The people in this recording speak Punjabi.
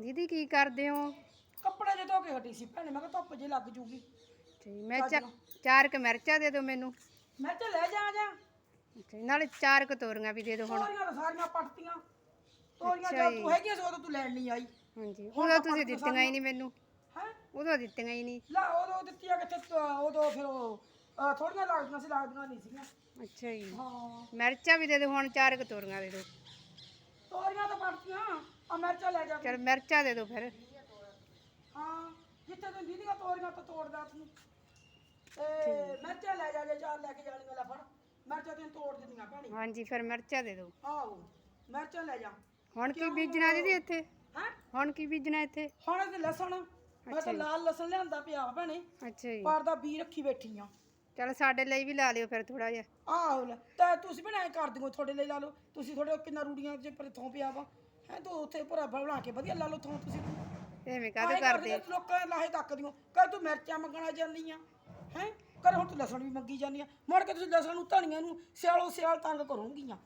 ਦੀਦੀ ਕੀ ਕਰਦੇ ਹੋ? ਕੱਪੜੇ ਜੇ ਧੋ ਕੇ ਹਟੀ ਸੀ ਭੈਣੇ ਮੈਂ ਕਿਹਾ ਧੁੱਪ ਜੇ ਲੱਗ ਜੂਗੀ। ਅੱਛਾ ਜੀ, ਮੈਂ ਚਾ- ਚਾਰ ਕ ਮਿਰਚਾਂ ਦੇ ਦਿਓ ਮੈਨੂੰ। ਮੈਂ ਤੇ ਲੈ ਜਾ ਜਾ। ਅੱਛਾ ਜੀ, ਨਾਲੇ ਚਾਰ ਕ ਤੋਰੀਆਂ ਵੀ ਦੇ ਦਿਓ ਹੁਣ। ਤੋਰੀਆਂ ਤਾਂ ਸਾਰੀਆਂ ਪੱਟਤੀਆਂ। ਤੋਰੀਆਂ ਅੱਛਾ ਜੇ ਤੂੰ ਹੈਗੀ ਸੋ ਤੂੰ ਲੈਣ ਨਹੀਂ ਆਈ। ਹਾਂਜੀ ਉਦੋਂ ਤੁਸੀਂ ਦਿੱਤੀਆਂ ਹੀ ਨਹੀਂ ਮੈਨੂੰ। ਹੈ? ਉਦੋਂ ਦਿੱਤੀਆਂ ਹੀ ਨਹੀਂ। ਲਾ ਉਦੋਂ ਦਿੱਤੀਆਂ ਕਿੱਥੇ ਤ- ਉਦੋਂ ਫਿਰ ਉਹ ਥੋੜੀਆਂ ਲੱਗਦੀਆਂ ਸੀ ਲੱਗਦੀਆਂ ਨਹੀਂ ਸੀਗੀਆਂ। ਅੱਛਾ ਜੀ। ਹਾਂ। ਮਿਰਚਾਂ ਵੀ ਦੇ ਦਿਓ ਹੁਣ ਚਾਰ ਕ ਤੋਰੀਆਂ ਦੇ ਦਿਓ ਤੋਰੀਆਂ ਤਾਂ ਪੱਟਤੀਆਂ ਆ ਮਿਰਚਾਂ ਲੈ ਜਾ ਚਲ ਮਿਰਚਾਂ ਦੇ ਦਿਓ ਫਿਰ। ਹਾਂ ਜਿੱਥੇ ਤੂੰ ਦੀਦੀਆਂ ਤੋਰੀਆਂ ਤੋਂ ਤੋੜਦਾ ਤੂੰ। ਤੇ ਮਿਰਚਾਂ ਲੈ ਜਾ ਜੇ ਚਾਰ ਲੈ ਕੇ ਜਾਣੀਆਂ ਲੈ ਫੜ। ਮਿਰਚਾਂ ਤੈਨੂੰ ਤੋੜ ਦਿੰਦੀਆਂ ਭੈਣੀ। ਹਾਂਜੀ ਫਿਰ ਮਿਰਚਾਂ ਦੇ ਦਿਓ ਆਹੋ ਮਿਰਚਾਂ ਲੈ ਜਾ। ਹੁਣ ਕੀ ਬੀਜਣਾ ਦੀਦੀ ਇੱਥੇ? ਹੈ? ਹੁਣ ਕੀ ਬੀਜਣਾ ਇੱਥੇ? ਹੁਣ ਇਹ ਲਸਣ ਮੈਂ ਤਾਂ ਲਾਲ ਲਸਣ ਲਿਆਂਦਾ ਪਿਆ ਵਾ ਭੈਣੇ। ਅੱਛਾ ਜੀ। ਪਰ ਦਾ ਬੀ ਰੱਖੀ ਬੈਠੀ ਆ। ਚਲ ਸਾਡੇ ਲਈ ਵੀ ਲਾ ਲਿਓ ਫਿਰ ਥੋੜਾ ਜਿਹਾ। ਆਹੋ ਲੈ ਤਾਂ ਤੁਸੀਂ ਐ ਕਰ ਦਿਓ ਤੁਹਾਡੇ ਲਈ ਲਾ ਲਓ। ਤੁਸੀਂ ਥੋੜੇ ਕਿੰਨਾ ਰੂੜੀਆਂ ਜੇ ਪਰ ਥੋਂ ਪਿਆ ਵਾ। ਹੈ ਤੂੰ ਉੱਥੇ ਭਰਾ ਬਣਾ ਕੇ ਵਧੀਆ ਲਾ ਲਓ ਥੋਂ ਤੁਸੀਂ। ਐਵੇਂ ਕਾਹਦੇ ਆਏਂ ਕਰਦੇ ਲੋਕਾਂ ਲਾਹੇ ਤੱਕ ਦੀਆਂ ਕਰ ਤੂੰ ਮਿਰਚਾਂ ਮੰਗਣਾ ਜਾਂਦੀ ਆ ਹੈ? ਕਰ ਹੁਣ ਤੂੰ ਲਸਣ ਵੀ ਮੰਗੀ ਜਾਂਦੀ ਆ। ਮੁੜ ਕੇ ਤੁਸੀਂ ਲਸਣ ਨੂੰ ਧਨੀਆਂ ਨੂੰ ਸਿਆਲੋ ਸਿਆਲ ਤੰਗ ਕਰੋਗੀਆਂ।